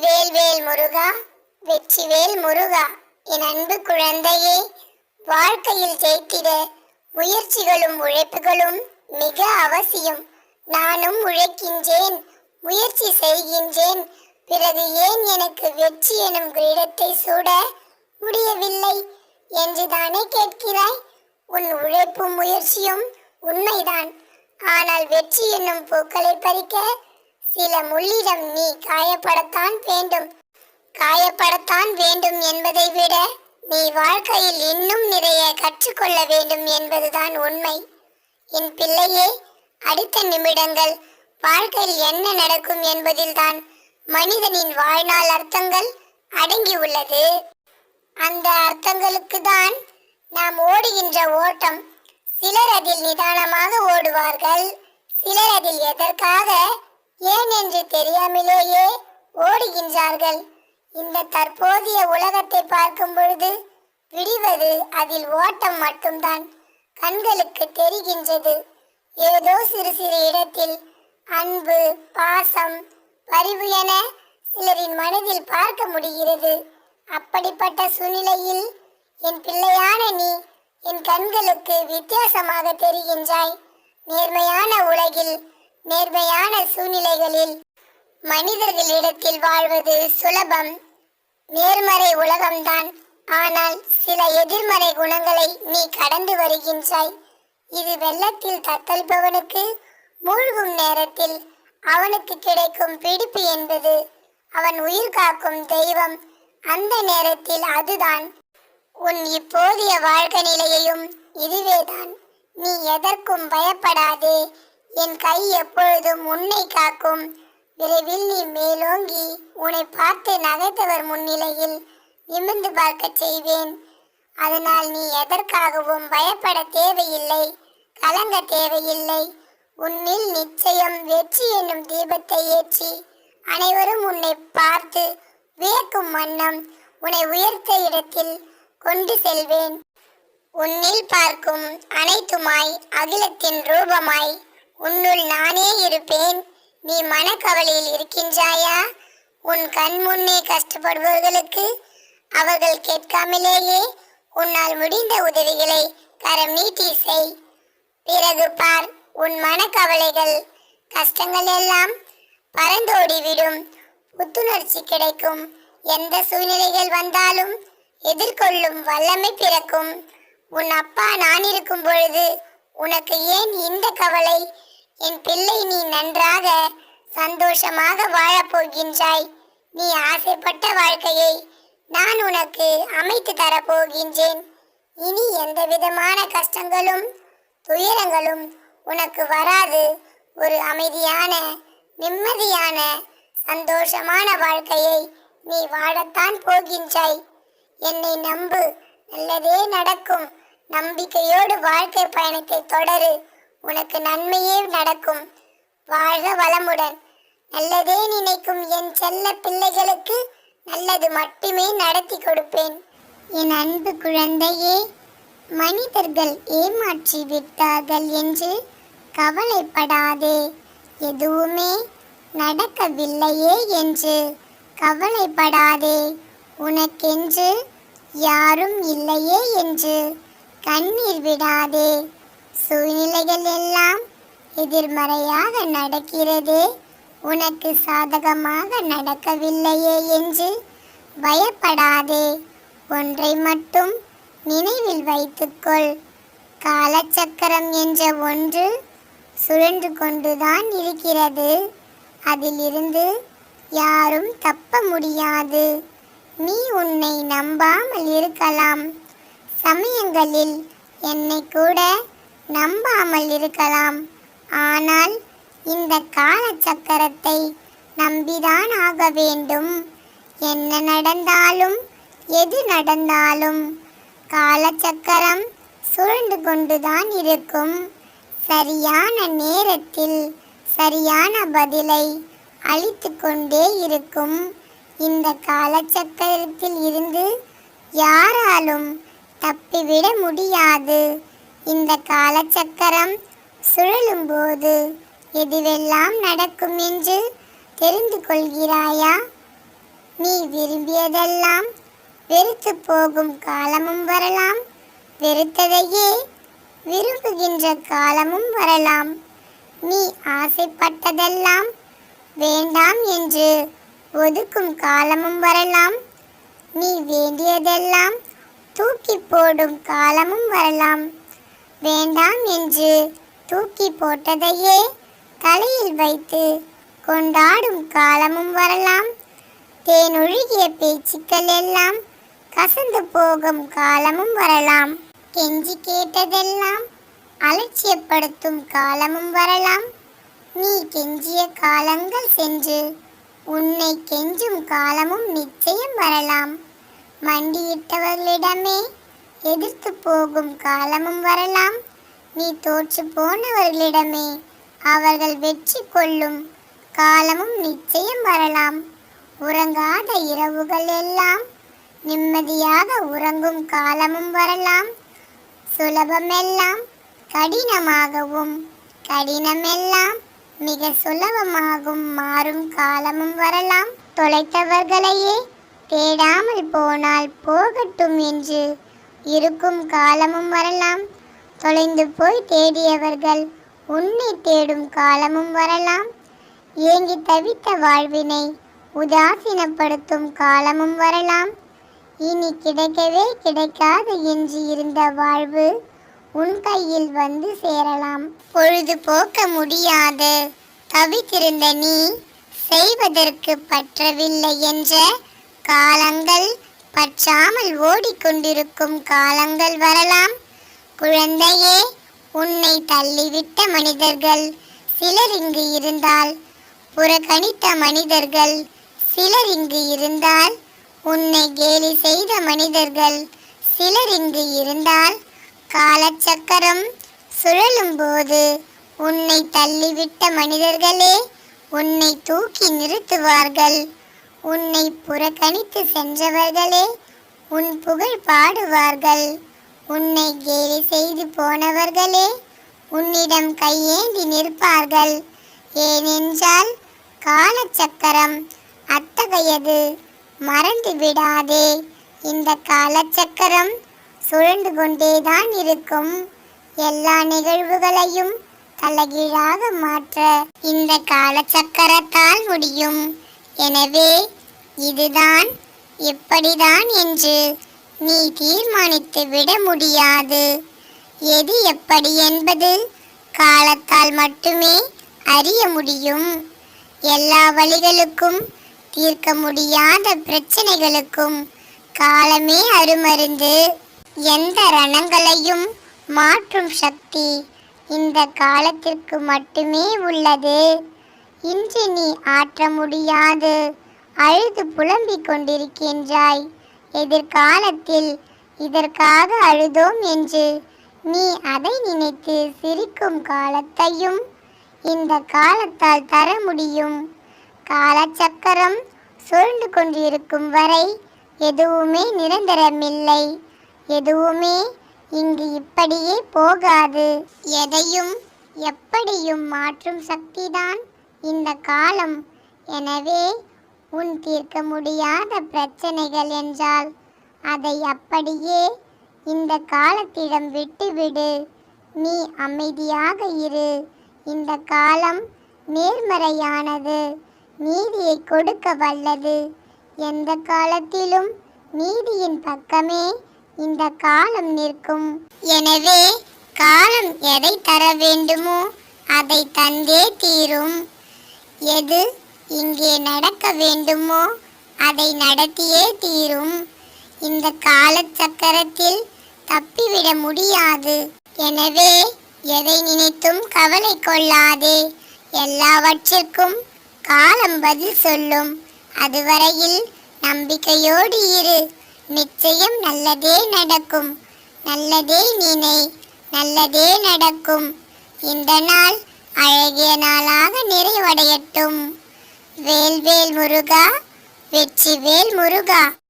வேல்வேல் முருகா வெற்றிவேல் முருகா என் அன்பு குழந்தையே வாழ்க்கையில் ஜெயித்திட முயற்சிகளும் உழைப்புகளும் மிக அவசியம். நானும் உழைக்கின்றேன் முயற்சி செய்கின்றேன். பிறகு ஏன் எனக்கு வெற்றி எனும் கிரீடத்தை சூட முடியவில்லை? என்று தானே கேட்கிறாய்? உன் உழைப்பும் முயற்சியும் உண்மைதான். ஆனால் வெற்றி என்னும் பூக்களை பறிக்க சில முள்ளிடம் நீ காயப்படத்தான் வேண்டும். காயப்படத்தான் வேண்டும் என்பதை விட நீ வாழ்க்கையில் இன்னும் நிறைய கற்றுக்கொள்ள வேண்டும் என்பதுதான் உண்மை. என் பிள்ளையே அடுத்த நிமிடங்கள் வாழ்க்கையில் என்ன நடக்கும் என்பதில்தான் மனிதனின் வாழ்நாள் அர்த்தங்கள் அடங்கி உள்ளது. அந்த அர்த்தங்களுக்கு தான் நாம் ஓடுகின்ற ஓட்டம். சிலர் அதில் நிதானமாக ஓடுவார்கள் சிலர் அதில் எதற்காக ஏன் என்று தெரியாமலேயே ஓடுகின்றார்கள். இந்த தற்போதைய உலகத்தை பார்க்கும் பொழுது விடிவது அதில் ஓட்டம் மட்டும்தான். கண்களுக்கு தெரிகின்றது. ஏதோ சிறு சிறு இடத்தில் அன்பு பாசம் பரிவு என சிலரின் மனதில் பார்க்க முடிகிறது. அப்படிப்பட்ட சூழ்நிலையில் என் பிள்ளையான நீ என் கண்களுக்கு வித்தியாசமாக தெரிகின்றாய். நேர்மையான உலகில் நேர்மையான சூழ்நிலைகளில் மனிதர்களிடத்தில் வாழ்வது சுலபம். நேர்மறை உலகம்தான். ஆனால் சில எதிர்மறை குணங்களை நீ கடந்து வருகின்றாய். இது வெள்ளத்தில் தத்தளிப்பவனுக்கு மூழ்கும் நேரத்தில் அவனுக்கு கிடைக்கும் பிடிப்பு என்பது அவன் உயிர் காக்கும் தெய்வம். அந்த நேரத்தில் அதுதான். உன் இப்போதைய வாழ்க்கை நிலையையும் இதுவேதான். நீ எதற்கும் பயப்படாதே. என் கை எப்பொழுதும் உன்னை காக்கும். விரைவில் நீ மேலோங்கி உன்னை பார்த்து நகைத்தவர் முன்னிலையில் நிமிர்ந்து பார்க்க செய்வேன். அதனால் நீ எதற்காகவும் பயப்பட தேவையில்லை கலங்க தேவையில்லை. உன்னில் நிச்சயம் வெற்றி என்னும் தீபத்தை ஏற்றி அனைவரும் உன்னை பார்த்து வியக்கும் வண்ணம் உன்னை உயர்த்த இடத்தில் கொண்டு செல்வேன். உன்னில் பார்க்கும் அனைத்துமாய் அகிலத்தின் ரூபமாய் உன்னுள் நானே இருப்பேன். நீ மனக்கவலையில் இருக்கின்றாயா? உன் கண் முன்னே கஷ்டப்படுபவர்களுக்கு அவர்கள் கேட்காமலேயே உன்னால் முடிந்த உதவிகளை கரம் நீட்டி செய். பிறகு பார் உன் மனக்கவலைகள் கஷ்டங்கள் எல்லாம் பறந்தோடிவிடும். புத்துணர்ச்சி கிடைக்கும். எந்த சூழ்நிலைகள் வந்தாலும் எதிர்கொள்ளும் வல்லமை பிறக்கும். உன் அப்பா நான் இருக்கும் பொழுது உனக்கு ஏன் இந்த கவலை? என் பிள்ளை நீ நன்றாக சந்தோஷமாக வாழப் போகின்றாய். நீ ஆசைப்பட்ட வாழ்க்கையை நான் உனக்கு அமைத்து தரப்போகின்றேன் இனி எந்த விதமான கஷ்டங்களும் துயரங்களும் உனக்கு வராது. ஒரு அமைதியான நிம்மதியான சந்தோஷமான வாழ்க்கையை நீ வாழத்தான் போகின்றாய். என்னை நம்பு. நல்லதே நடக்கும். நம்பிக்கையோடு வாழ்க்கை பயணத்தை தொடரு. உனக்கு நன்மையே நடக்கும். வாழ்க வளமுடன். நல்லதே நினைக்கும் என் செல்ல பிள்ளைகளுக்கு நல்லது மட்டுமே நடத்தி கொடுப்பேன். என் அன்பு குழந்தையே மனிதர்கள் ஏமாற்றி விட்டார்கள் என்று கவலைப்படாதே. எதுவுமே நடக்கவில்லையே என்று கவலைப்படாதே. உனக்கென்று யாரும் இல்லையே என்று கண்ணீர் விடாதே. சூழ்நிலைகள் எல்லாம் எதிர்மறையாக நடக்கிறது. உனக்கு சாதகமாக நடக்கவில்லையே என்று பயப்படாதே. ஒன்றை மட்டும் நினைவில் வைத்துக்கொள். காலச்சக்கரம் என்ற ஒன்று சுழன்று கொண்டுதான் இருக்கிறது. அதிலிருந்து யாரும் தப்ப முடியாது. நீ உன்னை நம்பாமல் இருக்கலாம். சமயங்களில் என்னை கூட நம்பாமல் இருக்கலாம். ஆனால் இந்த காலச்சக்கரத்தை நம்பிதான் ஆக வேண்டும். என்ன நடந்தாலும் எது நடந்தாலும் காலச்சக்கரம் சுழண்டு கொண்டுதான் இருக்கும். சரியான நேரத்தில் சரியான பதிலை அளித்து கொண்டே இருக்கும். இந்த காலச்சக்கரத்தில் இருந்து யாராலும் தப்பிவிட முடியாது. இந்த காலச்சக்கரம் சுழலும்போது எதுவெல்லாம் நடக்கும் என்று தெரிந்து கொள்கிறாயா? நீ விரும்பியதெல்லாம் வெறுத்து போகும் காலமும் வரலாம். வெறுத்ததையே விரும்புகின்ற காலமும் வரலாம். நீ ஆசைப்பட்டதெல்லாம் வேண்டாம் என்று ஒதுக்கும் காலமும் வரலாம். நீ வேண்டியதெல்லாம் தூக்கி போடும் காலமும் வரலாம். வேண்டாம் என்று தூக்கி போட்டதையே தலையில் வைத்து கொண்டாடும் காலமும் வரலாம். தேனொழுகிய பேச்சுக்கள் எல்லாம் கசந்து போகும் காலமும் வரலாம். கெஞ்சி கேட்டதெல்லாம் அலட்சியப்படுத்தும் காலமும் வரலாம். நீ கெஞ்சிய காலங்கள் சென்று உன்னை கெஞ்சும் காலமும் நிச்சயம் வரலாம். மண்டியிட்டவர்களிடமே எதிர்த்து போகும் காலமும் வரலாம். நீ தோற்று போனவர்களிடமே அவர்கள் வெற்றி கொள்ளும். காலமும் நிச்சயம் வரலாம். உறங்காத இரவுகள் எல்லாம் நிம்மதியாக உறங்கும் காலமும் வரலாம். சுலபமெல்லாம் கடினமாகவும் கடினமெல்லாம் மிக சுலபமாகும் மாறும் காலமும் வரலாம். தொலைத்தவர்களையே தேடாமல் போனால் போகட்டும் என்று இருக்கும் காலமும் வரலாம். தொலைந்து போய் தேடியவர்கள் உன்னை தேடும் காலமும் வரலாம். ஏங்கி தவித்த வாழ்வினை உதாசீனப்படுத்தும் காலமும் வரலாம். இனி கிடைக்கவே கிடைக்காது என்று இருந்த வாழ்வு உன் கையில் வந்து சேரலாம். பொழுது போக்க முடியாது. தவித்திருந்த நீ செய்வதற்கு பற்றவில்லை என்ற காலங்கள் பற்றாமல் ஓடிக்கொண்டிருக்கும் காலங்கள் வரலாம். குழந்தையே உன்னை தள்ளிவிட்ட மனிதர்கள் சிலர் இங்கு இருந்தால் புறக்கணித்த மனிதர்கள் சிலர் இங்கு இருந்தால் உன்னை கேலி செய்த மனிதர்கள் சிலர் இங்கு இருந்தால் காலச்சக்கரம் சுழலும் போது உன்னை தள்ளிவிட்ட மனிதர்களே உன்னை தூக்கி நிறுத்துவார்கள். உன்னை புறக்கணித்து சென்றவர்களே உன் புகழ் பாடுவார்கள். உன்னை கேலி செய்து போனவர்களே உன்னிடம் கையேந்தி நிற்பார்கள். ஏனென்றால் காலச்சக்கரம் அத்தகையது. மறந்து விடாதே இந்த காலச்சக்கரம் சுழண்டு கொண்டேதான் இருக்கும். எல்லா நிகழ்வுகளையும் தலைகீழாக மாற்ற இந்த காலச்சக்கரத்தால் முடியும். எனவே இதுதான் இப்படிதான் என்று நீ தீர்மானித்து விட முடியாது. எது எப்படி என்பது காலத்தால் மட்டுமே அறிய முடியும். எல்லா வழிகளுக்கும் தீர்க்க முடியாத பிரச்சனைகளுக்கும் காலமே அருமருந்து. எந்த ரணங்களையும் மாற்றும் சக்தி இந்த காலத்திற்கு மட்டுமே உள்ளது. இன்று நீ ஆற்ற முடியாது. அழுது புலம்பிக் கொண்டிருக்கின்றாய். எதிர்காலத்தில் இதற்காக அழுதோம் என்று நீ அதை நினைத்து சிரிக்கும் காலத்தையும் இந்த காலத்தால் தர முடியும். காலச்சக்கரம் சுருண்டு கொண்டிருக்கும் வரை எதுவுமே நிரந்தரமில்லை. எதுவுமே இங்கு இப்படியே போகாது. எதையும் எப்படியும் மாற்றும் சக்திதான் இந்த காலம். எனவே உன் தீர்க்க முடியாத பிரச்சனைகள் என்றால் அதை அப்படியே இந்த காலத்திடம் விட்டுவிடு. நீ அமைதியாக இரு. இந்த காலம் நேர்மறையானது. நீதியை கொடுக்க வல்லது. எந்த காலத்திலும் நீதியின் பக்கமே இந்த காலம் நிற்கும். எனவே காலம் எதை தர வேண்டுமோ அதை தந்தே தீரும். எது இங்கே நடக்க வேண்டுமோ அதை நடத்தியே தீரும். இந்த காலச்சக்கரத்தில் தப்பிவிட முடியாது. எனவே எதை நினைத்தும் கவலை கொள்ளாதே. எல்லாவற்றிற்கும் காலம் பதில் சொல்லும். அதுவரையில் நம்பிக்கையோடு இரு. நிச்சயம் நல்லதே நடக்கும். நல்லதே நினை. நல்லதே நடக்கும். இந்த நாள் அழகிய நாளாக நிறைவடையட்டும். வேல்வேல் முருகா வெற்றி வேல் முருகா.